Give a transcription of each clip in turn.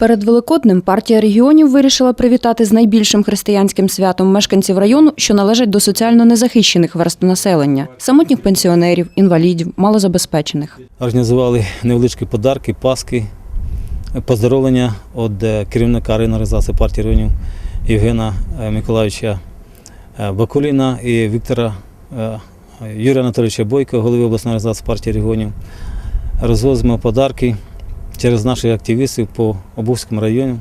Перед Великоднем партія регіонів вирішила привітати з найбільшим християнським святом мешканців району, що належать до соціально незахищених верств населення самотніх пенсіонерів, інвалідів, малозабезпечених. Організували невеличкі подарки, паски, поздоровлення від е, керівника організації партії районів Євгена е, Миколаївича е, Бакуліна і Віктора Юрія Анатолійовича Бойко, голови обласної організації партії регіонів. Розвозимо подарки через наших активістів по Обувському району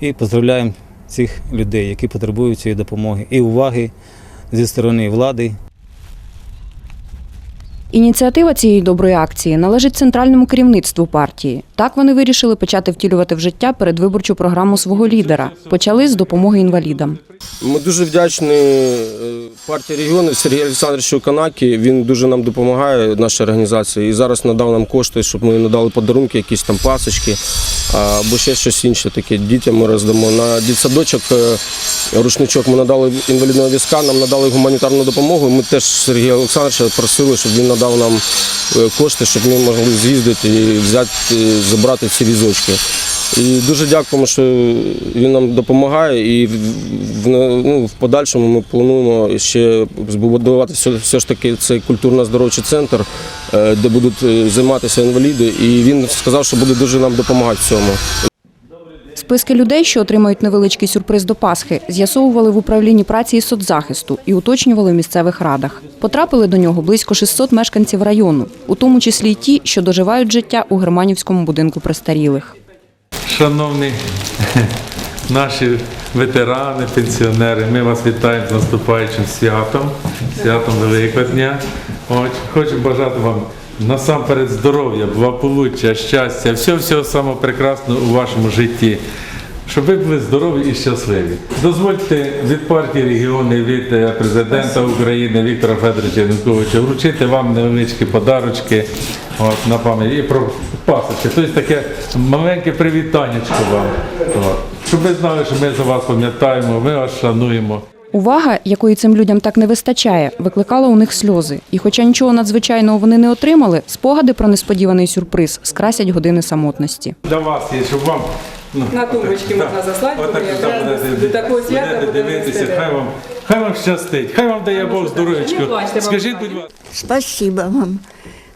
і поздравляємо цих людей, які потребують цієї допомоги. І уваги зі сторони влади, Ініціатива цієї доброї акції належить центральному керівництву партії. Так вони вирішили почати втілювати в життя передвиборчу програму свого лідера. Почали з допомоги інвалідам. Ми дуже вдячні е, партії регіонів Сергію Олександровичу Канакі. Він дуже нам допомагає, наша організація. І зараз надав нам кошти, щоб ми надали подарунки, якісь там пасочки або ще щось інше таке. Дітям ми роздамо. На дитсадочок е, рушничок ми надали інвалідного візка, нам надали гуманітарну допомогу. Ми теж Сергія Олександровича просили, щоб він надав нам е, кошти, щоб ми могли з'їздити і взяти, е, забрати ці візочки. І дуже дякуємо, що він нам допомагає. І в, ну, в подальшому ми плануємо ще збудувати все, все ж таки цей культурно-здоровчий центр, е, де будуть займатися інваліди. І він сказав, що буде дуже нам допомагати в цьому. Списки людей, що отримають невеличкий сюрприз до Пасхи, з'ясовували в управлінні праці і соцзахисту і уточнювали в місцевих радах. Потрапили до нього близько 600 мешканців району, у тому числі й ті, що доживають життя у Германівському будинку престарілих. Шановні наші ветерани, пенсіонери, ми вас вітаємо з наступаючим святом, святом Великодня. От, хочу бажати вам насамперед здоров'я, благополуччя, щастя, всього всього самого прекрасного у вашому житті. Щоб ви були здорові і щасливі. Дозвольте від партії регіону, від е, президента України Віктора Федоровича Януковича вручити вам невеличкі подарочки от, на пам'ять і про пасочки. Тобто таке маленьке привітаннячко вам. От. Щоб ви знали, що ми за вас пам'ятаємо, ми вас шануємо. Увага, якої цим людям так не вистачає, викликала у них сльози. І хоча нічого надзвичайного вони не отримали, спогади про несподіваний сюрприз скрасять години самотності. Для вас є, щоб вам ну, На тумбочки можна заслати, отак, бо так, до такого свята дивитися, хай вам, хай вам щастить, хай вам дає Бог здоров'ячко. Скажіть, будь ласка. Спасибо вам.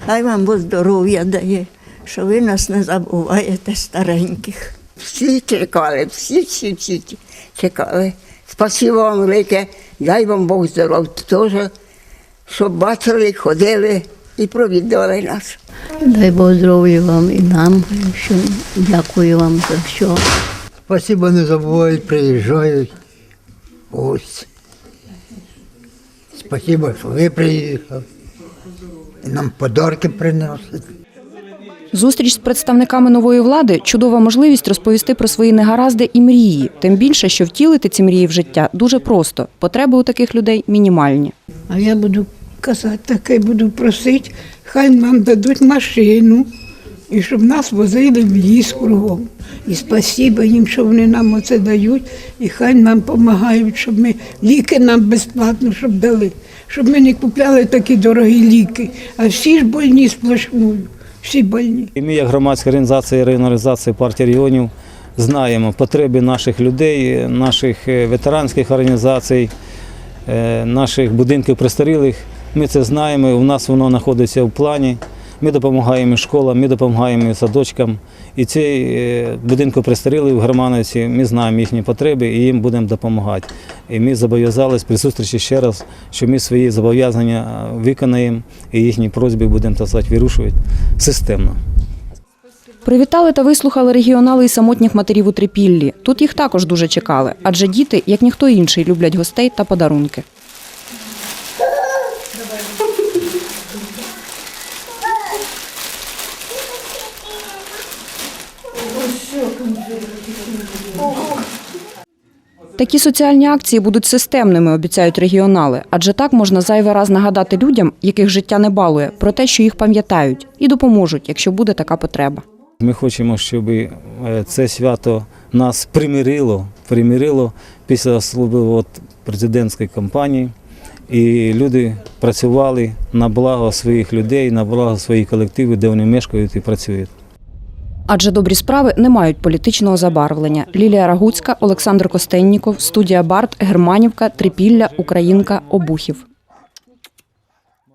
Хай вам Бог здоров'я дає, що ви нас не забуваєте стареньких. Всі чекали, всі, всі, всі чекали. Спасибо вам велике, дай вам Бог здоров'я теж, щоб бачили, ходили і провідали нас. Дай Бог здоров'я вам і нам. Що дякую вам за що. Спасибо, не забувають, приїжджають. Ось. Спасибо, що ви приїхали. І нам подарки приносять. Зустріч з представниками нової влади чудова можливість розповісти про свої негаразди і мрії. Тим більше, що втілити ці мрії в життя дуже просто. Потреби у таких людей мінімальні. А я буду казати таке, буду просити, хай нам дадуть машину, і щоб нас возили в ліс кругом. І спасіба їм, що вони нам оце дають, і хай нам допомагають, щоб ми ліки нам безплатно щоб дали, щоб ми не купляли такі дорогі ліки. А всі ж больні сплошною, всі больні. І ми, як громадська організація регіоналізації партії регіонів, знаємо потреби наших людей, наших е, ветеранських організацій, е, наших будинків престарілих. Ми це знаємо, у нас воно знаходиться в плані. Ми допомагаємо школам, ми допомагаємо садочкам. І цей будинку престарілих в Германовці, ми знаємо їхні потреби і їм будемо допомагати. І ми зобов'язались при зустрічі ще раз, що ми свої зобов'язання е, виконаємо і їхні просьби будемо так сказати, вирушувати системно. Привітали та вислухали регіонали і самотніх матерів у Трипіллі. Тут їх також дуже чекали, адже діти, як ніхто інший, люблять гостей та подарунки. Такі соціальні акції будуть системними, обіцяють регіонали, адже так можна зайвий раз нагадати людям, яких життя не балує, про те, що їх пам'ятають, і допоможуть, якщо буде така потреба. Ми хочемо, щоб е, це свято нас примирило, примирило після особливо президентської кампанії. І люди працювали на благо своїх людей, на благо своїх колективів, де вони мешкають і працюють. Адже добрі справи не мають політичного забарвлення. Лілія Рагуцька, Олександр Костенніков, студія Барт, Германівка, Трипілля, Українка, Обухів.